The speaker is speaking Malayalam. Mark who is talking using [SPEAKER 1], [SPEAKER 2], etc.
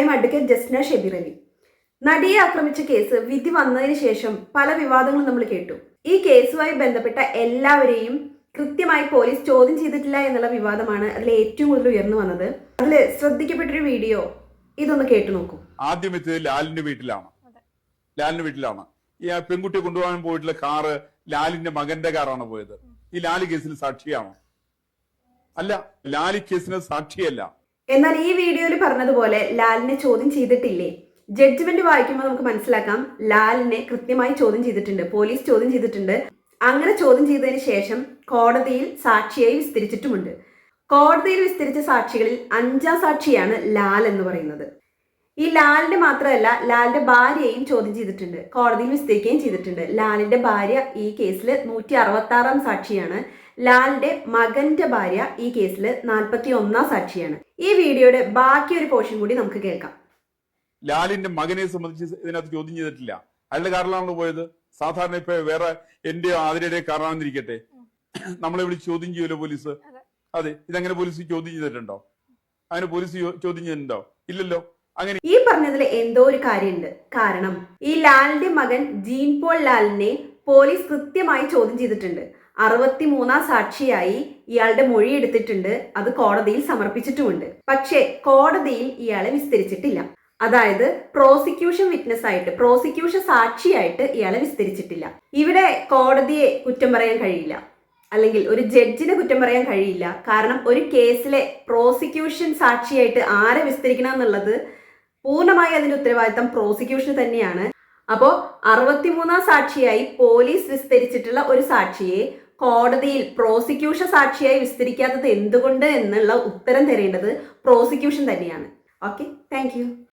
[SPEAKER 1] എം അഡ്വക്കേറ്റ് ജസ്ന ഷെബീർ അലി നടിയെ ആക്രമിച്ച കേസ് വിധി വന്നതിന് ശേഷം പല വിവാദങ്ങളും നമ്മൾ കേട്ടു. ഈ കേസുമായി ബന്ധപ്പെട്ട എല്ലാവരെയും കൃത്യമായി പോലീസ് ചോദ്യം ചെയ്തിട്ടില്ല എന്നുള്ള വിവാദമാണ് അതിൽ ഏറ്റവും കൂടുതൽ ഉയർന്നു വന്നത്. അതിൽ ശ്രദ്ധിക്കപ്പെട്ടൊരു വീഡിയോ ഇതൊന്ന് കേട്ടു നോക്കൂ.
[SPEAKER 2] ആദ്യം എത്തിയത് ലാലിന്റെ വീട്ടിലാണ്. ലാലിന്റെ വീട്ടിലാണ്. ഈ പെൺകുട്ടിയെ കൊണ്ടുപോകാൻ പോയിട്ടുള്ള കാറ് ലാലിന്റെ മകന്റെ കാറാണ് പോയത്. ഈ ലാലി കേസിൽ സാക്ഷിയാണോ? അല്ല ലാലി കേസിന് സാക്ഷിയല്ല.
[SPEAKER 1] എന്നാൽ ഈ വീഡിയോയിൽ പറഞ്ഞതുപോലെ ലാലിനെ ചോദ്യം ചെയ്തിട്ടില്ലേ? ജഡ്ജ്മെന്റ് വായിക്കുമ്പോൾ നമുക്ക് മനസ്സിലാക്കാം. ലാലിനെ കൃത്യമായി ചോദ്യം ചെയ്തിട്ടുണ്ട്. പോലീസ് ചോദ്യം ചെയ്തിട്ടുണ്ട്. അങ്ങനെ ചോദ്യം ചെയ്തതിന് ശേഷം കോടതിയിൽ സാക്ഷിയായി വിസ്തരിച്ചിട്ടുമുണ്ട്. കോടതിയിൽ വിസ്തരിച്ച സാക്ഷികളിൽ അഞ്ചാം സാക്ഷിയാണ് ലാൽ എന്ന് പറയുന്നത്. ഈ ലാലിന്റെ മാത്രമല്ല ലാലിന്റെ ഭാര്യയെയും ചോദ്യം ചെയ്തിട്ടുണ്ട്. കോടതിയിൽ വിസ്തരിക്കുകയും ചെയ്തിട്ടുണ്ട്. ലാലിന്റെ ഭാര്യ ഈ കേസിൽ നൂറ്റി അറുപത്തി ആറാം സാക്ഷിയാണ്. ലാലിന്റെ മകന്റെ ഭാര്യ ഈ കേസിൽ നാൽപ്പത്തി ഒന്നാം സാക്ഷിയാണ്. ഈ വീഡിയോയുടെ ബാക്കി ഒരു പോർഷൻ കൂടി നമുക്ക് കേൾക്കാം.
[SPEAKER 2] ലാലിന്റെ മകനെ സംബന്ധിച്ച് ഇതിനകത്ത് ചോദ്യം ചെയ്തിട്ടില്ല. അയാളുടെ കാറിലാണല്ലോ പോയത്? സാധാരണ ഇപ്പൊ വേറെ എന്റെ ആതിരയുടെ കാറാണെന്നിരിക്കട്ടെ നമ്മളെ വിളിച്ച് ചോദ്യം ചെയ്യുമല്ലോ പോലീസ്? അതെ. ഇതങ്ങനെ പോലീസ് ചോദ്യം ചെയ്തിട്ടുണ്ടോ? അങ്ങനെ പോലീസ് ചോദ്യം ചെയ്തിട്ടുണ്ടോ ഇല്ലല്ലോ. അങ്ങനെ
[SPEAKER 1] ഈ പറഞ്ഞതിൽ എന്തോ ഒരു കാര്യമുണ്ട്. കാരണം ഈ ലാലിന്റെ മകൻ ജീൻ പോൾ ലാലിനെ പോലീസ് കൃത്യമായി ചോദ്യം ചെയ്തിട്ടുണ്ട്. അറുപത്തി മൂന്നാം സാക്ഷിയായി ഇയാളുടെ മൊഴി എടുത്തിട്ടുണ്ട്. അത് കോടതിയിൽ സമർപ്പിച്ചിട്ടുമുണ്ട്. പക്ഷേ കോടതിയിൽ ഇയാളെ വിസ്തരിച്ചിട്ടില്ല. അതായത് പ്രോസിക്യൂഷൻ വിറ്റ്നസ് ആയിട്ട് പ്രോസിക്യൂഷൻ സാക്ഷിയായിട്ട് ഇയാളെ വിസ്തരിച്ചിട്ടില്ല. ഇവിടെ കോടതിയെ കുറ്റം പറയാൻ കഴിയില്ല. അല്ലെങ്കിൽ ഒരു ജഡ്ജിനെ കുറ്റം പറയാൻ കഴിയില്ല. കാരണം ഒരു കേസിലെ പ്രോസിക്യൂഷൻ സാക്ഷിയായിട്ട് ആരെ വിസ്തരിക്കണം എന്നുള്ളത് പൂർണമായി അതിന്റെ ഉത്തരവാദിത്തം പ്രോസിക്യൂഷൻ തന്നെയാണ്. അപ്പോൾ അറുപത്തിമൂന്നാം സാക്ഷിയായി പോലീസ് വിസ്തരിച്ചിട്ടുള്ള ഒരു സാക്ഷിയെ കോടതിയിൽ പ്രോസിക്യൂഷൻ സാക്ഷിയായി വിസ്തരിക്കാത്തത് എന്തുകൊണ്ട് എന്നുള്ള ഉത്തരം തരേണ്ടത് പ്രോസിക്യൂഷൻ തന്നെയാണ്. Okay thank